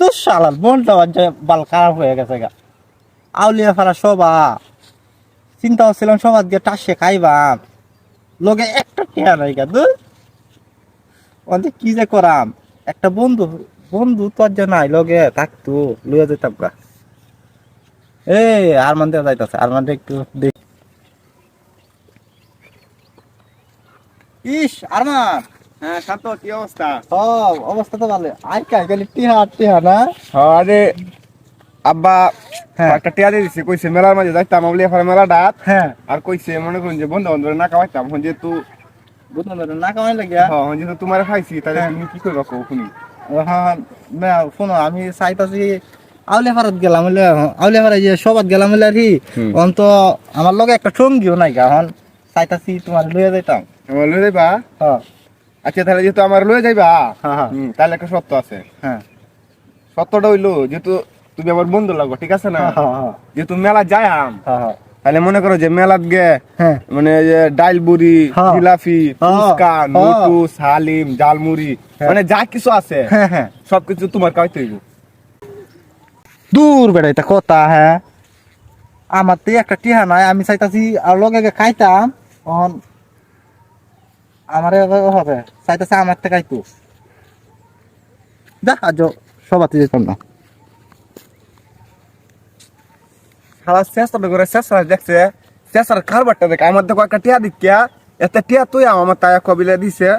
তো শালার মনটা বাল খারাপ হয়ে গেছে গা। আউলিয়া ফারা সবা চিন্তা করছিলাম সবার দিয়ে টাসে খাইবাম। লগে একটা নাই গা দু কি যে করাম? একটা বন্ধু বন্ধু তোর যে নাই, লগে থাকতো, লইয়া যেতাম গা। এই আর মান দেওয়া যাইতাছে আর মান একটু দেখ ইস, আরমান! হ্যাঁ শান্ত কি অবস্থা? অবস্থা তো ভালো। আই কাই গেলি টিহা টিহা না? আরে আব্বা হ্যাঁ। একটা টিয়া দিয়ে দিছে কইছে মেলার মাঝে যাইতাম মেলা ডাত হ্যাঁ। আর কইছে মনে করুন যে বন্ধু বান্ধব না খাওয়াইতাম এখন যেহেতু বুঝলাম না না কামাই লাগিয়া? হ্যাঁ তোমার খাইছি তাহলে হ্যাঁ। তুমি কি শুনি? হ্যাঁ আমি চাইতাছি ফারাত গেলাম হলে আউলিয়া ফারা যে সবাত গেলাম হলে আর কি অন্ত আমার লগে একটা সঙ্গীও নাই গা হন চাইতাছি তোমার লইয়া যাইতাম। আমার লয়ে যাইবা? হ্যাঁ। আচ্ছা তাহলে যেহেতু আমার লয়ে যাইবা হ্যাঁ হ্যাঁ। হুম, তাহলে একটা সত্য আছে। হ্যাঁ। সত্যটা হইল যেহেতু তুমি আমার বন্ধু লাগো ঠিক আছে না? হ্যাঁ হ্যাঁ যেহেতু মেলা যায়াম হ্যাঁ তাহলে মনে করো যে মেলাত গে হ্যাঁ। মানে যে ডাইল বুড়ি হ্যাঁ। জিলাপি হ্যাঁ। ফুচকা হ্যাঁ। নটু সালিম জালমুড়ি হ্যাঁ। মানে যা কিছু আছে হ্যাঁ হ্যাঁ। সবকিছু তোমার খাওয়াইতে হইব। দূর বেড়া এটা কথা হ্যাঁ। আমার তো একটা টিহা নাই আমি চাইতাছি আর লগে গে খাইতাম। তখন আমার হবে চাইতাছি আমার থেকে খাইতো দেখ আজ সবাতে যেতাম না। সারা চেষ্টা করে চেষ্টা দেখছে। চেষ্টার কারবারটা দেখ আমার দেখো একটা টিয়া দিকিয়া। এত তুই আমার তাই কবিলে দিছে।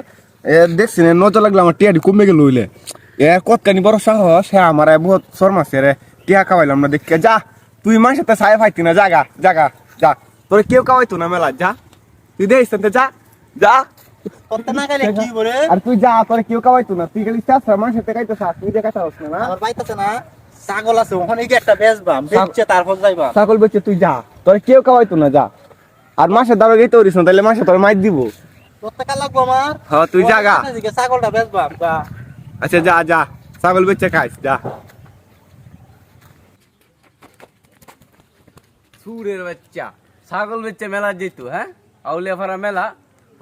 এ, দেখছি নজর লাগল আমার টিয়াটি কমে গেল হইলে। এ, কতখানি বড় সাহস হ্যাঁ আমার বহুত শর্মাছে রে। টিয়া খাওয়াইলাম না দেখিয়া। যা, তুই মার সাথে সাহেব না, জাগা জাগা, যা। তোর কেউ খাওয়াইতো না মেলা, যা। তুই দেখিস তো, যা যা। আর তুই যা তোর কেউ খাওয়াইতো না। তুই গেলি চেষ্টা মার সাথে খাইতো চা তুই দেখা চাস না আমার বাইতাছে না ছাগল আছে ওখানে গিয়ে একটা বেচবাম বেচছে তারপর যাইবা। ছাগল বেচে তুই যা। তোর কেউ খাওয়াইতো না যা। আর মাসে দাঁড়ো গেতে পারিস না তাহলে মাসে তোর মাইর দিব। কত লাগবো আমার? হ্যাঁ তুই জাগা ছাগলটা বেচবাম আচ্ছা যা যা। ছাগল বেচে খাইস যা। সুরের বাচ্চা। ছাগল বেচে মেলা যেত হ্যাঁ? আউলিয়া ফারা মেলা।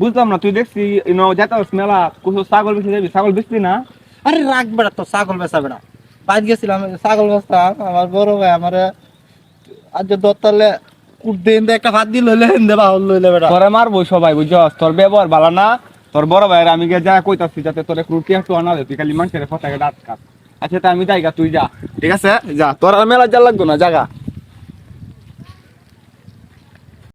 বুঝলাম না তুই দেখছি যেতে মেলা কুসো ছাগল বেচে যাবি ছাগল বেচলি না? আরে রাখ বেড়া তো ছাগল বেচা বেড়া। বাইর গেছিলাম ছাগল বেচতাম আমার বড় ভাই আমার আজ দত্তালে কুট দিন একটা ভাত দিল লইলে হিন্দে বাহল লইলে বেড়া। তোরে মারবো সবাই বুঝছস? তোর ব্যবহার ভালো না তোর বড় ভাইয়ের আমি গিয়ে যা কইতাছি যাতে তোর একটু রুটি একটু আনা দে তুই খালি মানুষের ফটাকে দাঁত কাট আচ্ছা তা আমি যাইগা তুই যা। ঠিক আছে যা তোর আর মেলা যা লাগতো না জাগা।